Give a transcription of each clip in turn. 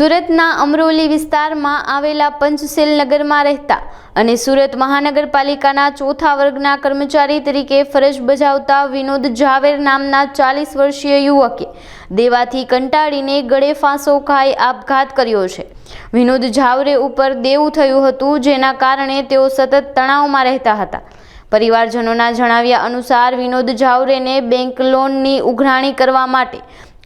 સુરતના અમરોલી વિસ્તારમાં આવેલા પંચશીલ નગરમાં રહેતા અને સુરત મહાનગરપાલિકાના ચોથા વર્ગના કર્મચારી તરીકે ફરજ બજાવતા વિનોદ જાવેર નામના ચાલીસ વર્ષીય યુવકે દેવાથી કંટાળીને ગળે ફાંસો ખાઈ આપઘાત કર્યો છે. વિનોદ જાવરે ઉપર દેવું થયું હતું, જેના કારણે તેઓ સતત તણાવમાં રહેતા હતા. પરિવારજનોના જણાવ્યા અનુસાર વિનોદ જાવરેને બેંક લોનની ઉઘરાણી કરવા માટે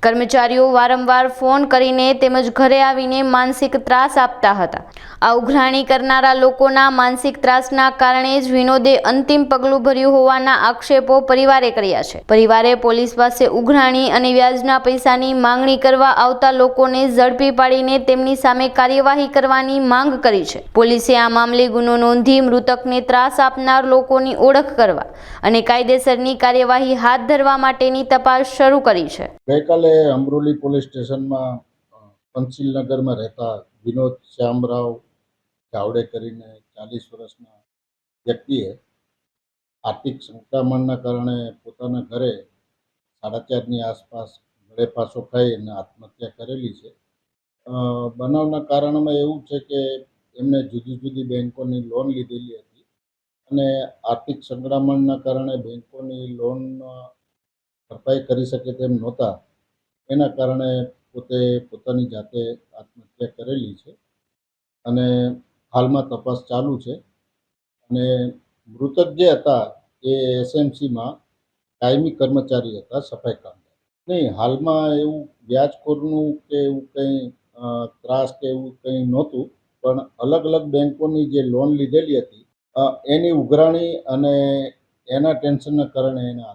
કર્મચારીઓ વારંવાર ફોન કરીને તેમજ ઘરે આવીને માનસિક ત્રાસ આપતા હતા. આ ઉઘરાણી કરનારા લોકોના માનસિક ત્રાસના કારણે જ વિનોદે અંતિમ પગલું ભર્યું હોવાના આક્ષેપો પરિવારે કર્યા છે. પરિવારે પોલીસ પાસે ઉઘરાણી અને વ્યાજના પૈસાની માંગણી કરવા આવતા લોકોને ઝડપી પાડીને તેમની સામે કાર્યવાહી કરવાની માંગ કરી છે. પોલીસે આ મામલે ગુનો નોંધી મૃતકને ત્રાસ આપનાર લોકોની ઓળખ કરવા અને કાયદેસરની કાર્યવાહી હાથ ધરવા માટેની તપાસ શરૂ કરી છે. ગઈકાલે અમરોલી પોલીસ સ્ટેશનમાં પંચીલનગરમાં રહેતા વિનોદ શ્યામરાવ ચાવડે કરીને ચાલીસ વર્ષના વ્યક્તિએ આર્થિક સંકળામણના કારણે પોતાના ઘરે સાડા ચારની આસપાસ ગળે ખાઈ અને આત્મહત્યા કરેલી છે. બનાવના કારણમાં એવું છે કે એમને જુદી જુદી બેન્કોની લોન લીધેલી હતી અને આર્થિક સંકળામણના કારણે બેન્કોની લોન ભરપાઈ કરી શકે તેમ નહોતા. એના કારણે પોતે પોતાની જાતે આત્મહત્યા કરેલી છે અને હાલમાં તપાસ ચાલુ છે. અને મૃતક જે હતા એ એસએમસીમાં કાયમી કર્મચારી હતા, સફાઈ કામદાર. નહીં, હાલમાં એવું વ્યાજખોરનું કે એવું કંઈ ત્રાસ કે એવું કંઈ નહોતું, પણ અલગ અલગ બેન્કોની જે લોન લીધેલી હતી એની ઉઘરાણી અને એના ટેન્શનના કારણે એના